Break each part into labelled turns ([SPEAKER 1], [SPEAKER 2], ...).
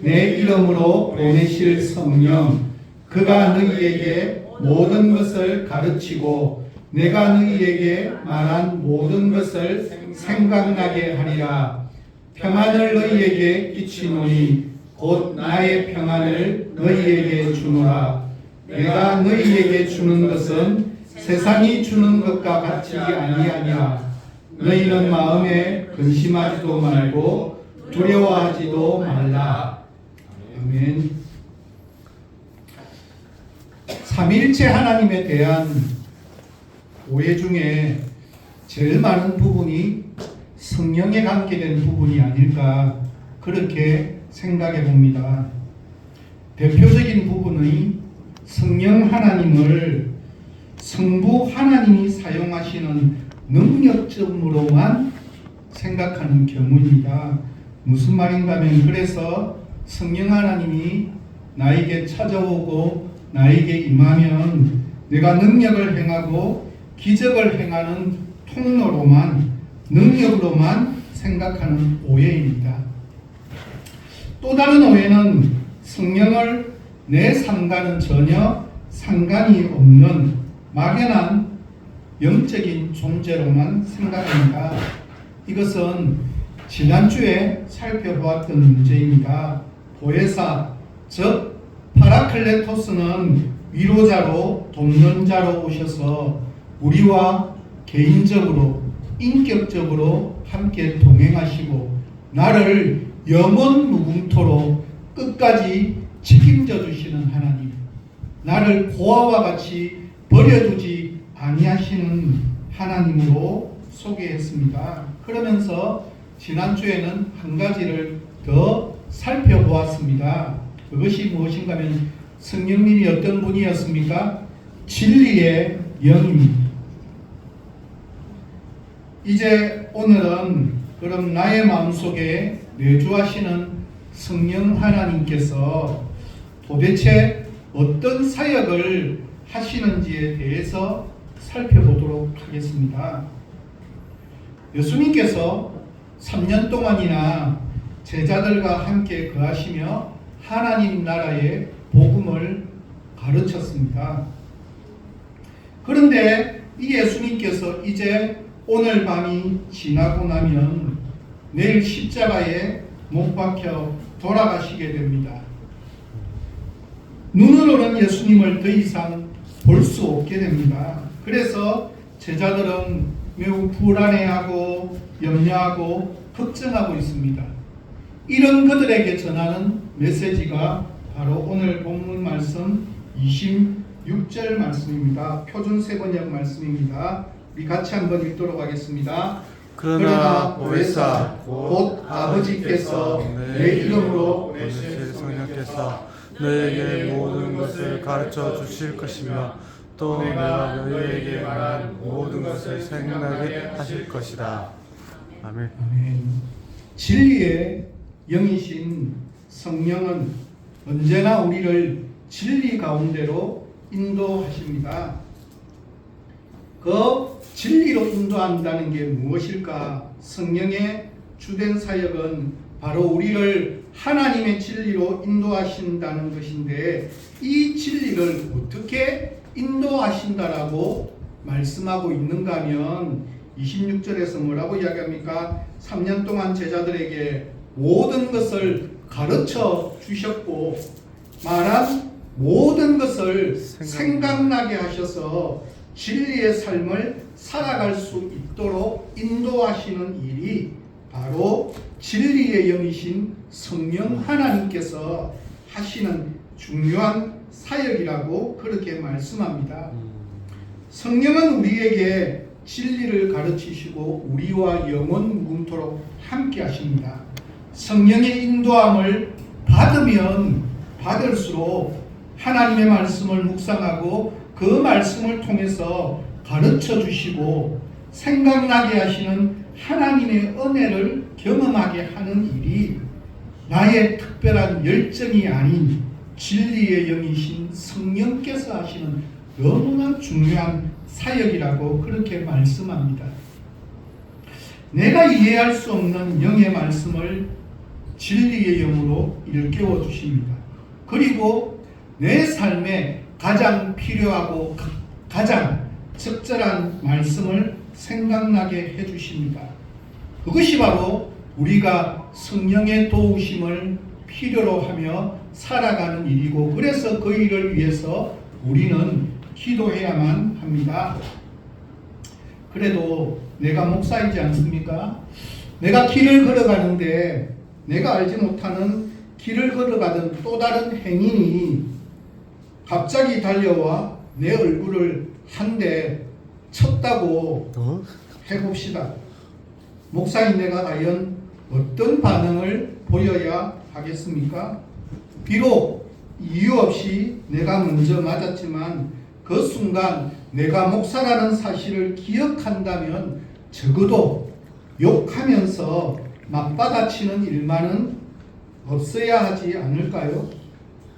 [SPEAKER 1] 내 이름으로 보내실 성령 그가 너희에게 모든 것을 가르치고 내가 너희에게 말한 모든 것을 생각나게 하리라. 평안을 너희에게 끼치노니 곧 나의 평안을 너희에게 주노라. 내가 너희에게 주는 것은 세상이 주는 것과 같이 아니하니라. 너희는 마음에 근심하지도 말고 두려워하지도 말라 아멘. 삼일체 하나님에 대한 오해 중에 제일 많은 부분이 성령에 관계된 부분이 아닐까 그렇게 생각해 봅니다. 대표적인 부분의 성령 하나님을 성부 하나님이 사용하시는 능력점으로만 생각하는 경우입니다. 무슨 말인가 하면 그래서 성령 하나님이 나에게 찾아오고 나에게 임하면 내가 능력을 행하고 기적을 행하는 통로로만 능력으로만 생각하는 오해입니다. 또 다른 오해는 성령을 내 삶과는 전혀 상관이 없는 막연한 영적인 존재로만 생각합니다. 이것은 지난주에 살펴보았던 문제입니다. 보혜사, 즉 파라클레토스는 위로자로 돕는 자로 오셔서 우리와 개인적으로 인격적으로 함께 동행하시고 나를 영원 무궁토로 끝까지 책임져 주시는 하나님 나를 고아와 같이 버려두지 아니하시는 하나님으로 소개했습니다. 그러면서 지난주에는 한 가지를 더 살펴보았습니다. 그것이 무엇인가 하면 성령님이 어떤 분이었습니까? 진리의 영입니다. 이제 오늘은 그럼 나의 마음속에 내주하시는 성령 하나님께서 도대체 어떤 사역을 하시는지에 대해서 살펴보도록 하겠습니다. 예수님께서 3년 동안이나 제자들과 함께 거하시며 하나님 나라의 복음을 가르쳤습니다. 그런데 이 예수님께서 이제 오늘 밤이 지나고 나면 내일 십자가에 못 박혀 돌아가시게 됩니다. 눈으로는 예수님을 더 이상 볼 수 없게 됩니다. 그래서 제자들은 매우 불안해하고 염려하고 걱정하고 있습니다. 이런 그들에게 전하는 메시지가 바로 오늘 본문 말씀 26절 말씀입니다. 표준 세번역 말씀입니다. 우리 같이 한번 읽도록 하겠습니다.
[SPEAKER 2] 그러나 보혜사
[SPEAKER 1] 곧 아버지께서 내 이름으로
[SPEAKER 2] 보내실 성령께서 너에게 모든 것을 가르쳐 주실 것이며 또 내가 너희에게 말한 모든 것을 생각나게 하실 것이다. 아멘.
[SPEAKER 1] 아멘. 진리의 영이신 성령은 언제나 우리를 진리 가운데로 인도하십니다. 그 진리로 인도한다는 게 무엇일까? 성령의 주된 사역은 바로 우리를 하나님의 진리로 인도하신다는 것인데 이 진리를 어떻게 인도하신다라고 말씀하고 있는가 하면 26절에서 뭐라고 이야기합니까? 3년 동안 제자들에게 모든 것을 가르쳐 주셨고 말한 모든 것을 생각나게 하셔서 진리의 삶을 살아갈 수 있도록 인도하시는 일이 바로 진리의 영이신 성령 하나님께서 하시는 중요한 사역이라고 그렇게 말씀합니다. 성령은 우리에게 진리를 가르치시고 우리와 영원 무궁토록 함께 하십니다. 성령의 인도함을 받으면 받을수록 하나님의 말씀을 묵상하고 그 말씀을 통해서 가르쳐 주시고 생각나게 하시는 하나님의 은혜를 경험하게 하는 일이 나의 특별한 열정이 아닌 진리의 영이신 성령께서 하시는 너무나 중요한 사역이라고 그렇게 말씀합니다. 내가 이해할 수 없는 영의 말씀을 진리의 영으로 일깨워 주십니다. 그리고 내 삶에 가장 필요하고 가- 가장 적절한 말씀을 생각나게 해 주십니다. 그것이 바로 우리가 성령의 도우심을 필요로 하며 살아가는 일이고 그래서 그 일을 위해서 우리는 기도해야만 합니다. 그래도 내가 목사이지 않습니까? 내가 길을 걸어가는데 내가 알지 못하는 길을 걸어가던 또 다른 행인이 갑자기 달려와 내 얼굴을 한 대 쳤다고
[SPEAKER 2] 어?
[SPEAKER 1] 해봅시다. 목사인 내가 과연 어떤 반응을 보여야 하겠습니까? 비록 이유 없이 내가 먼저 맞았지만 그 순간 내가 목사라는 사실을 기억한다면 적어도 욕하면서 맞받아치는 일만은 없어야 하지 않을까요?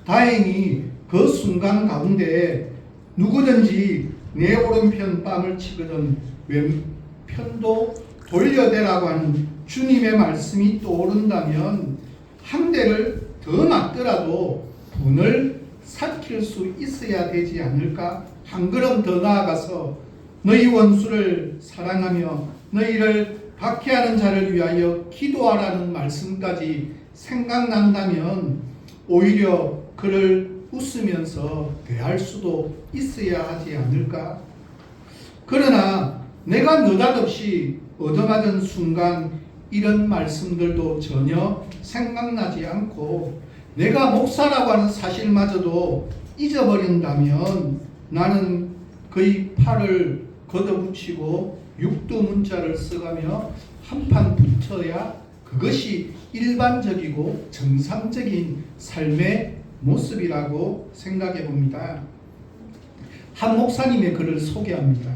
[SPEAKER 1] 다행히 그 순간 가운데 누구든지 내 오른편 뺨을 치거든 왼편도 돌려대라고 하는 주님의 말씀이 떠오른다면 한 대를 더 맞더라도 분을 삭힐 수 있어야 되지 않을까? 한 걸음 더 나아가서 너희 원수를 사랑하며 너희를 박해하는 자를 위하여 기도하라는 말씀까지 생각난다면 오히려 그를 웃으면서 대할 수도 있어야 하지 않을까? 그러나 내가 느닷없이 얻어맞은 순간 이런 말씀들도 전혀 생각나지 않고 내가 목사라고 하는 사실마저도 잊어버린다면 나는 그의 팔을 걷어붙이고 육두 문자를 써가며 한판 붙어야 그것이 일반적이고 정상적인 삶의 모습이라고 생각해 봅니다. 한 목사님의 글을 소개합니다.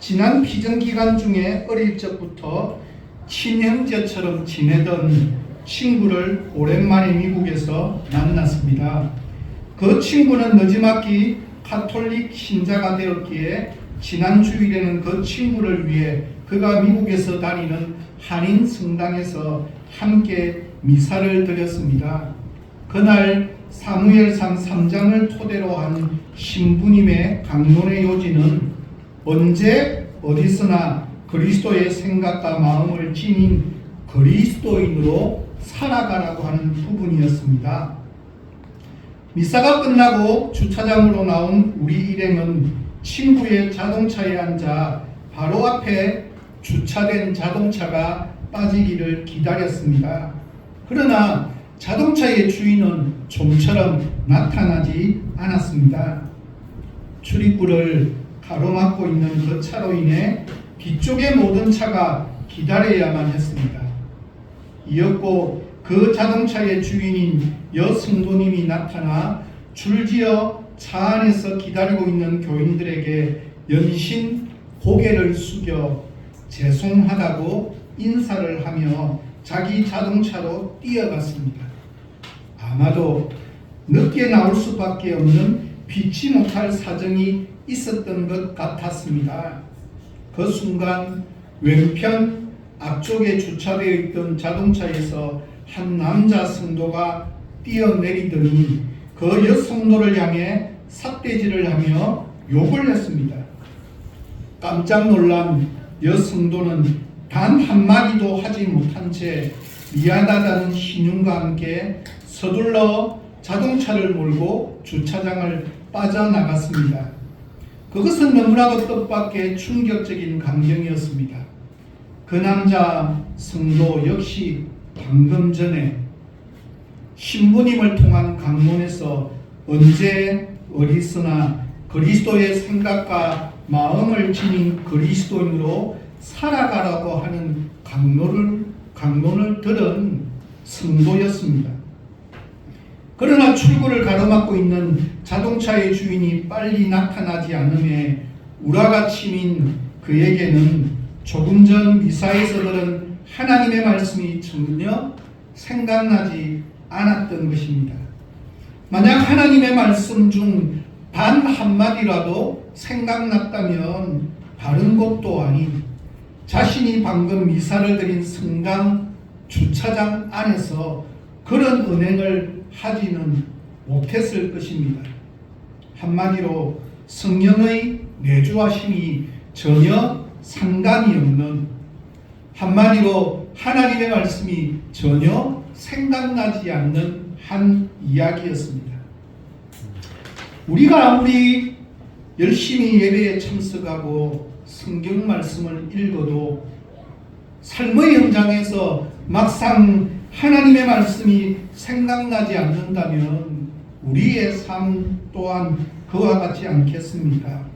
[SPEAKER 1] 지난 피정 기간 중에 어릴 적부터 친형제처럼 지내던 친구를 오랜만에 미국에서 만났습니다. 그 친구는 늦지막히 카톨릭 신자가 되었기에 지난 주일에는 그 친구를 위해 그가 미국에서 다니는 한인 성당에서 함께 미사를 드렸습니다. 그날 사무엘상 3장을 토대로 한 신부님의 강론의 요지는 언제 어디서나 그리스도의 생각과 마음을 지닌 그리스도인으로 살아가라고 하는 부분이었습니다. 미사가 끝나고 주차장으로 나온 우리 일행은 친구의 자동차에 앉아 바로 앞에 주차된 자동차가 빠지기를 기다렸습니다. 그러나 자동차의 주인은 좀처럼 나타나지 않았습니다. 출입구를 가로막고 있는 그 차로 인해 뒤쪽의 모든 차가 기다려야만 했습니다. 이었고 그 자동차의 주인인 여승도님이 나타나 줄지어 차 안에서 기다리고 있는 교인들에게 연신 고개를 숙여 죄송하다고 인사를 하며 자기 자동차로 뛰어갔습니다. 아마도 늦게 나올 수밖에 없는 피치 못할 사정이 있었던 것 같았습니다. 그 순간 왼편 앞쪽에 주차되어 있던 자동차에서 한 남자 성도가 뛰어내리더니 그 여성도를 향해 삿대질을 하며 욕을 했습니다. 깜짝 놀란 여성도는 단 한마디도 하지 못한 채 미안하다는 신용과 함께 서둘러 자동차를 몰고 주차장을 빠져나갔습니다. 그것은 너무나도 뜻밖의 충격적인 광경이었습니다. 그 남자 성도 역시 방금 전에 신부님을 통한 강론에서 언제 어디서나 그리스도의 생각과 마음을 지닌 그리스도인으로 살아가라고 하는 강론을 강론을 들은 성도였습니다. 그러나 출구를 가로막고 있는 자동차의 주인이 빨리 나타나지 않음에 우라가 치민 그에게는 조금 전 미사에서 들은 하나님의 말씀이 전혀 생각나지 않았던 것입니다. 만약 하나님의 말씀 중 단 한마디라도 생각났다면 다른 것도 아닌 자신이 방금 미사를 드린 성당 주차장 안에서 그런 은행을 하지는 못했을 것입니다. 한마디로 성령의 내주하심이 전혀 상관이 없는 한마디로 하나님의 말씀이 전혀 생각나지 않는 한 이야기였습니다. 우리가 아무리 열심히 예배에 참석하고 성경 말씀을 읽어도 삶의 현장에서 막상 하나님의 말씀이 생각나지 않는다면 우리의 삶 또한 그와 같지 않겠습니까?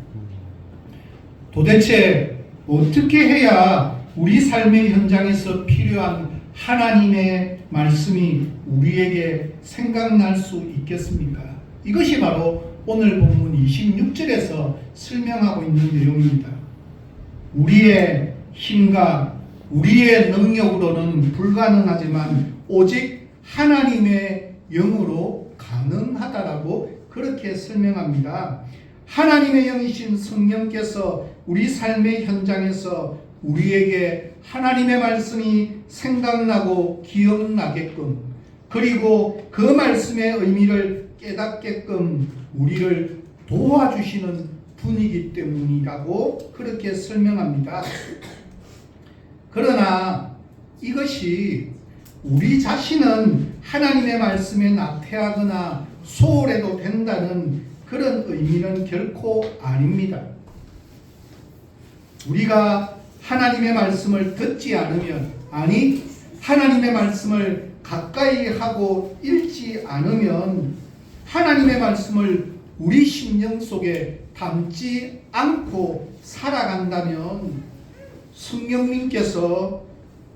[SPEAKER 1] 도대체 어떻게 해야 우리 삶의 현장에서 필요한 하나님의 말씀이 우리에게 생각날 수 있겠습니까? 이것이 바로 오늘 본문 26절에서 설명하고 있는 내용입니다. 우리의 힘과 우리의 능력으로는 불가능하지만 오직 하나님의 영으로 가능하다라고 그렇게 설명합니다. 하나님의 영이신 성령께서 우리 삶의 현장에서 우리에게 하나님의 말씀이 생각나고 기억나게끔 그리고 그 말씀의 의미를 깨닫게끔 우리를 도와주시는 분이기 때문이라고 그렇게 설명합니다. 그러나 이것이 우리 자신은 하나님의 말씀에 나태하거나 소홀해도 된다는 그런 의미는 결코 아닙니다. 우리가 하나님의 말씀을 듣지 않으면, 아니, 하나님의 말씀을 가까이 하고 읽지 않으면, 하나님의 말씀을 우리 심령 속에 담지 않고 살아간다면, 성령님께서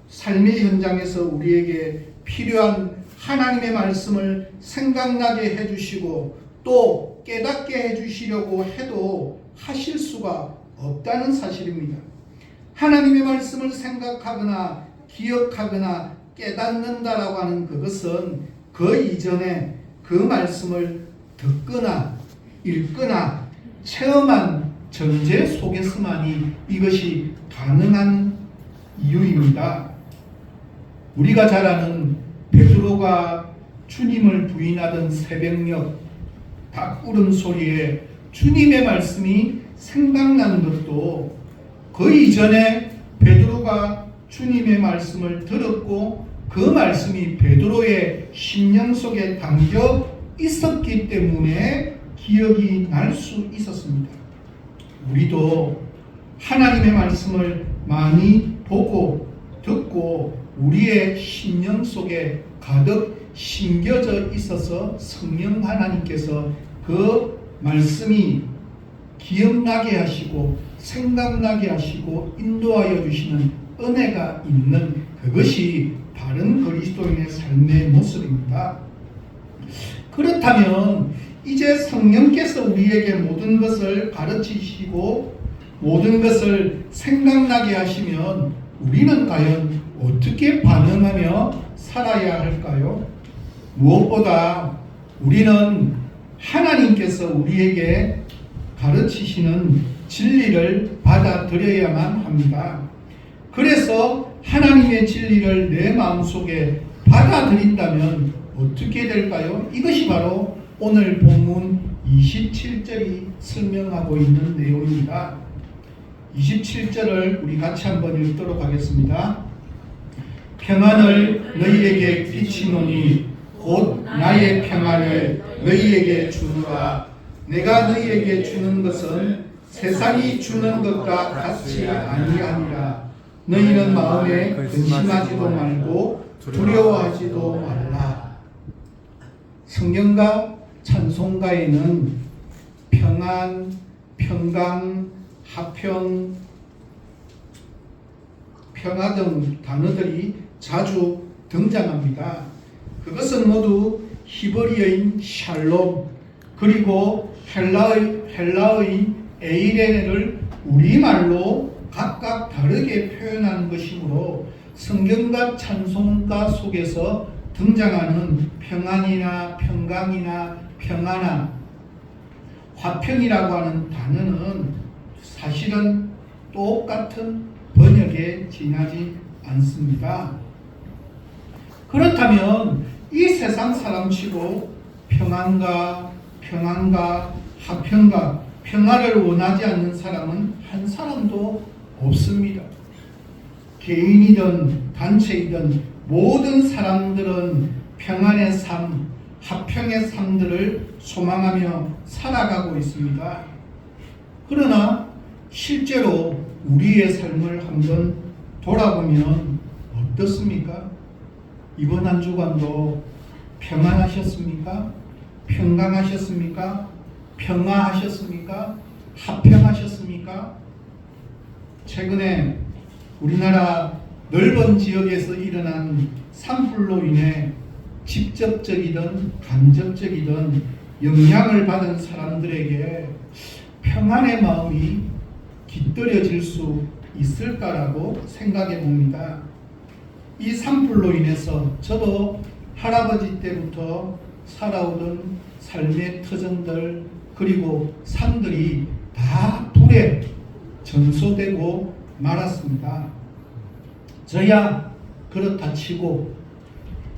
[SPEAKER 1] 삶의 현장에서 우리에게 필요한 하나님의 말씀을 생각나게 해주시고 또 깨닫게 해주시려고 해도 하실 수가 없다는 사실입니다. 하나님의 말씀을 생각하거나 기억하거나 깨닫는다라고 하는 그것은 그 이전에 그 말씀을 듣거나 읽거나 체험한 전제 속에서만이 이것이 가능한 이유입니다. 우리가 잘 아는 베드로가 주님을 부인하던 새벽녘 닭구름 소리에 주님의 말씀이 생각나는 것도 그 이전에 베드로가 주님의 말씀을 들었고 그 말씀이 베드로의 심령 속에 담겨 있었기 때문에 기억이 날 수 있었습니다. 우리도 하나님의 말씀을 많이 보고 듣고 우리의 심령 속에 가득 심겨져 있어서 성령 하나님께서 그 말씀이 기억나게 하시고 생각나게 하시고 인도하여 주시는 은혜가 있는 그것이 바른 그리스도인의 삶의 모습입니다. 그렇다면 이제 성령께서 우리에게 모든 것을 가르치시고 모든 것을 생각나게 하시면 우리는 과연 어떻게 반응하며 살아야 할까요? 무엇보다 우리는 하나님께서 우리에게 가르치시는 진리를 받아들여야만 합니다. 그래서 하나님의 진리를 내 마음속에 받아들인다면 어떻게 될까요? 이것이 바로 오늘 본문 27절이 설명하고 있는 내용입니다. 27절을 우리 같이 한번 읽도록 하겠습니다. 평안을 너희에게 끼치노니 곧 나의 평안을 너희에게 주노라. 내가 너희에게 주는 것은 세상이 주는 것과 같이 아니하니라. 너희는 마음에 근심하지도 말고 두려워하지도 말라. 성경과 찬송가에는 평안, 평강, 하평, 평화 등 단어들이 자주 등장합니다. 그것은 모두 히브리어인 샬롬 그리고 헬라의, 헬라의 에이레네를 우리말로 각각 다르게 표현하는 것이므로 성경과 찬송가 속에서 등장하는 평안이나 평강이나 평안아 화평이라고 하는 단어는 사실은 똑같은 번역에 지나지 않습니다. 그렇다면 이 세상 사람치고 평안과 평안과 화평과 평화를 원하지 않는 사람은 한 사람도 없습니다. 개인이든 단체이든 모든 사람들은 평안의 삶, 화평의 삶들을 소망하며 살아가고 있습니다. 그러나 실제로 우리의 삶을 한번 돌아보면 어떻습니까? 이번 한 주간도 평안하셨습니까? 평강하셨습니까? 평화하셨습니까? 화평하셨습니까? 최근에 우리나라 넓은 지역에서 일어난 산불로 인해 직접적이든 간접적이든 영향을 받은 사람들에게 평안의 마음이 깃들여질 수 있을까라고 생각해 봅니다. 이 산불로 인해서 저도 할아버지 때부터 살아오던 삶의 터전들 그리고 산들이 다 불에 전소되고 말았습니다. 저야 그렇다 치고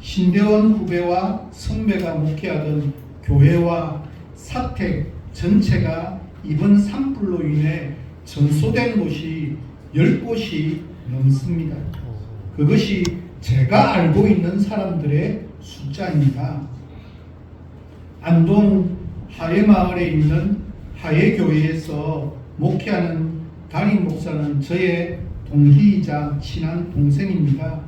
[SPEAKER 1] 신대원 후배와 선배가 목회하던 교회와 사택 전체가 이번 산불로 인해 전소된 곳이 10곳이 넘습니다. 그것이 제가 알고 있는 사람들의 숫자입니다. 안동 하회마을에 있는 하회교회에서 목회하는 담임 목사는 저의 동기이자 친한 동생입니다.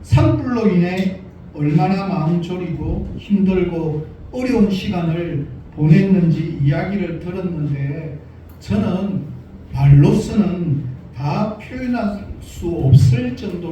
[SPEAKER 1] 산불로 인해 얼마나 마음 졸이고 힘들고 어려운 시간을 보냈는지 이야기를 들었는데 저는 말로서는 다 표현할 수 없을 정도